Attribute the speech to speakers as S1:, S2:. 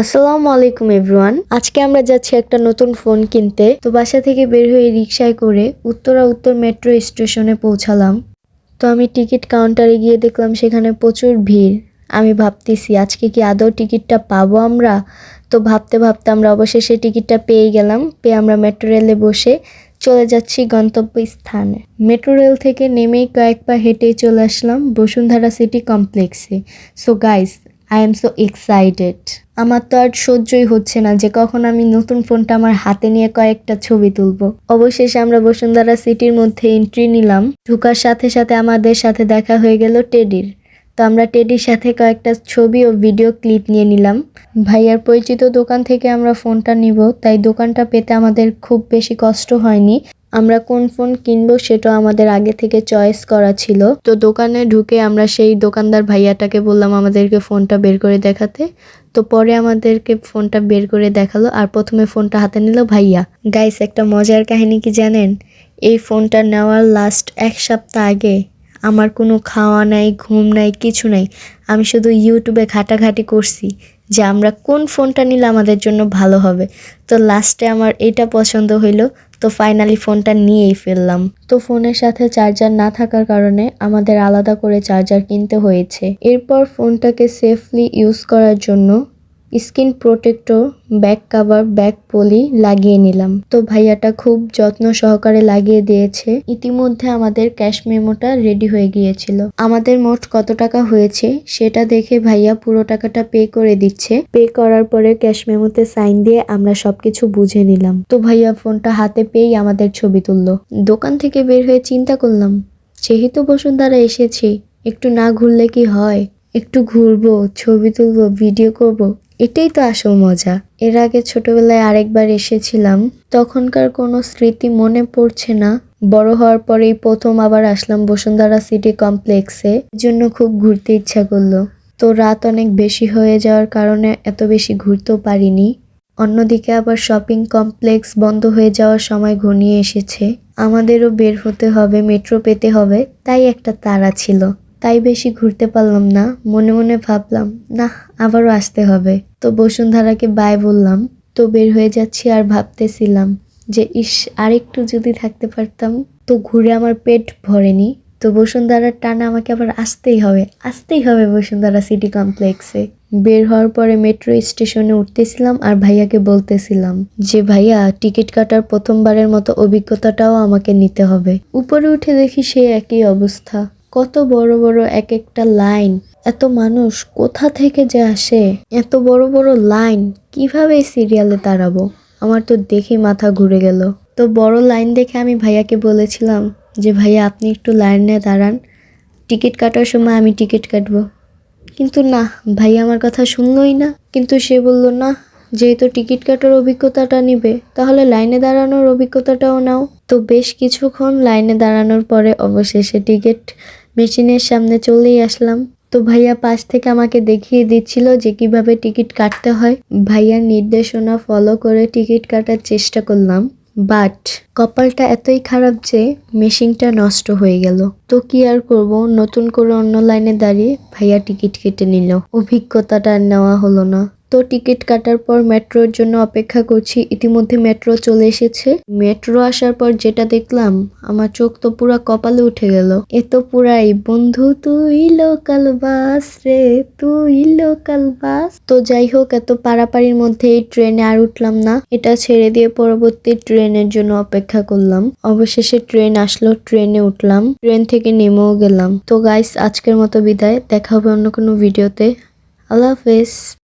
S1: আসসালামু আলাইকুম, এভরিওয়ান। আজকে আমরা যাচ্ছি একটা নতুন ফোন কিনতে। তো বাসা থেকে বের হয়ে রিক্সায় করে উত্তরা উত্তর মেট্রো স্টেশনে পৌঁছালাম। তো আমি টিকিট কাউন্টারে গিয়ে দেখলাম সেখানে প্রচুর ভিড়। আমি ভাবতেছি, আজকে কি আদৌ টিকিটটা পাবো আমরা? তো ভাবতে ভাবতে আমরা অবশেষে টিকিটটা পেয়ে গেলাম। পেয়ে আমরা মেট্রো রেলে বসে চলে যাচ্ছি গন্তব্য স্থানে মেট্রো রেল থেকে নেমেই কয়েক পা হেঁটেই চলে আসলাম বসুন্ধরা সিটি কমপ্লেক্সে। So guys I'm so excited আমার তো আর সহ্যই হচ্ছে না যে কখন আমি নতুন ফোনটা আমার হাতে নিয়ে কয়েকটা ছবি তুলবো। অবশেষে আমরা বসুন্ধরা সিটির মধ্যে এন্ট্রি নিলাম। ঢুকার সাথে সাথে আমাদের সাথে দেখা হয়ে গেল টেডির। তো আমরা টেডির সাথে কয়েকটা ছবি ও ভিডিও ক্লিপ নিয়ে নিলাম। ভাইয়ার পরিচিত দোকান থেকে আমরা ফোনটা নিব, তাই দোকানটা পেতে আমাদের খুব বেশি কষ্ট হয়নি। আমরা কোন ফোন কিনবো সেটা আমাদের আগে থেকে চয়েস করা ছিল। তো দোকানে ঢুকে আমরা সেই দোকানদার ভাইয়াটাকে বললাম আমাদেরকে ফোনটা বের করে দেখাতে। তো পরে আমাদেরকে ফোনটা বের করে দেখাল আর প্রথমে ফোনটা হাতে নিল ভাইয়া। গাইস একটা মজার কাহিনী কি জানেন? এই ফোনটা নেওয়ার লাস্ট এক সপ্তাহ আগে আমার কোনো খাওয়া নাই, ঘুম নাই, কিছু নাই। আমি শুধু ইউটিউবে ঘাটাঘাটি করছি যে আমরা কোন ফোনটা নিলে আমাদের জন্য ভালো হবে। তো লাস্টে আমার এটা পছন্দ হইল তো ফাইনালি ফোনটা নিয়েই ফেললাম। তো ফোনের সাথে চার্জার না থাকার কারণে আমাদের আলাদা করে চার্জার কিনতে হয়েছে। এরপর ফোনটাকে সেফলি ইউজ করার জন্য skin protector, back cover, back poly লাগিয়ে নিলাম। তো ভাইয়াটা খুব যত্ন সহকারে লাগিয়ে দিয়েছে। ইতিমধ্যে আমাদের ক্যাশ মেমোটা রেডি হয়ে গিয়েছিল। আমাদের মোট কত টাকা হয়েছে সেটা দেখে ভাইয়া পুরো টাকাটা পে করে দিচ্ছে। পে করার পরে ক্যাশ মেমোতে সাইন দিয়ে আমরা সবকিছু বুঝে নিলাম। তো ভাইয়া ফোনটা হাতে পেয়েই আমাদের ছবি তুললো। দোকান থেকে বের হয়ে চিন্তা করলাম, যেহেতু বসুন্ধরা এসেছি, একটু না ঘুরলে কি হয়? একটু ঘুরবো, ছবি তুলবো, ভিডিও করব এটাই তো আসল মজা। এর আগে ছোটবেলায় আরেকবার এসেছিলাম, তখনকার কোনো স্মৃতি মনে পড়ছে না। বড় হওয়ার পরেই প্রথম আবার আসলাম বসুন্ধরা সিটি কমপ্লেক্সে। জন্য খুব ঘুরতে ইচ্ছা করল। তো রাত অনেক বেশি হয়ে যাওয়ার কারণে এত বেশি ঘুরতেও পারিনি। অন্যদিকে আবার শপিং কমপ্লেক্স বন্ধ হয়ে যাওয়ার সময় ঘনিয়ে এসেছে। আমাদেরও বের হতে হবে, মেট্রো পেতে হবে, তাই একটা তাড়া ছিল। তাই বেশি ঘুরতে পারলাম না। মনে মনে ভাবলাম, না, আবারও আসতে হবে। তো বসুন্ধরাকে বাই বললাম। তো বের হয়ে যাচ্ছি আর ভাবতেছিলাম যে, ইস, আরেকটু যদি থাকতে পারতাম। তো ঘুরে আমার পেট ভরেনি। তো বসুন্ধরার টানা আমাকে আবার আসতেই হবে আসতেই হবে বসুন্ধরা সিটি কমপ্লেক্সে। বের হওয়ার পরে মেট্রো স্টেশনে উঠতেছিলাম আর ভাইয়াকে বলতেছিলাম যে, ভাইয়া, টিকিট কাটার প্রথমবারের মতো অভিজ্ঞতাটাও আমাকে নিতে হবে। উপরে উঠে দেখি সে একই অবস্থা। কত বড় বড় এক একটা লাইন। এত মানুষ কোথা থেকে যে আসে? এত বড় বড় লাইন, কীভাবে এই সিরিয়ালে দাঁড়াবো? আমার তো দেখে মাথা ঘুরে গেল। তো বড় লাইন দেখে আমি ভাইয়াকে বলেছিলাম যে, ভাইয়া, আপনি একটু লাইনে দাঁড়ান। টিকিট কাটার সময় আমি টিকিট কাটবো। কিন্তু না ভাই আমার কথা শুনলই না। কিন্তু সে বলল, না, যেহেতু টিকিট কাটার অভিজ্ঞতাটা নিবে, তাহলে লাইনে দাঁড়ানোর অভিজ্ঞতাটাও নাও। তো বেশ কিছুক্ষণ লাইনে দাঁড়ানোর পরে অবশেষে টিকিট মেশিনের সামনে চলেই আসলাম। তো ভাইয়া পাশ থেকে আমাকে দেখিয়ে দিচ্ছিল যে কীভাবে টিকিট কাটতে হয়। ভাইয়ার নির্দেশনা ফলো করে টিকিট কাটার চেষ্টা করলাম বাট কপালটা এতই খারাপ যে মেশিনটা নষ্ট হয়ে গেল। তো কি আর করব, নতুন করে অন্য লাইনে দাঁড়িয়ে ভাইয়া টিকিট কেটে নিল। অভিজ্ঞতাটা নেওয়া হলো না। তো টিকিট কাটার পর মেট্রোর জন্য অপেক্ষা করছি। ইতিমধ্যে মেট্রো চলে এসেছে। মেট্রো আসার পর যেটা দেখলাম, আমার চোখ তো পুরা কপালে উঠে গেল। এ তো পুরাই, বন্ধু, তুই লোকাল বাস রে, তুই লোকাল বাস। তো যাই হোক, এত পারাপারির মধ্যে এই ট্রেনে আর উঠলাম না। এটা ছেড়ে দিয়ে পরবর্তী ট্রেনের জন্য অপেক্ষা করলাম। অবশেষে ট্রেন আসলো, ট্রেনে উঠলাম। ট্রেন থেকে নেমেও গেলাম। তো গাইস আজকের মতো বিদায়। দেখা হবে অন্য কোনো ভিডিওতে। আল্লাহ হাফেজ।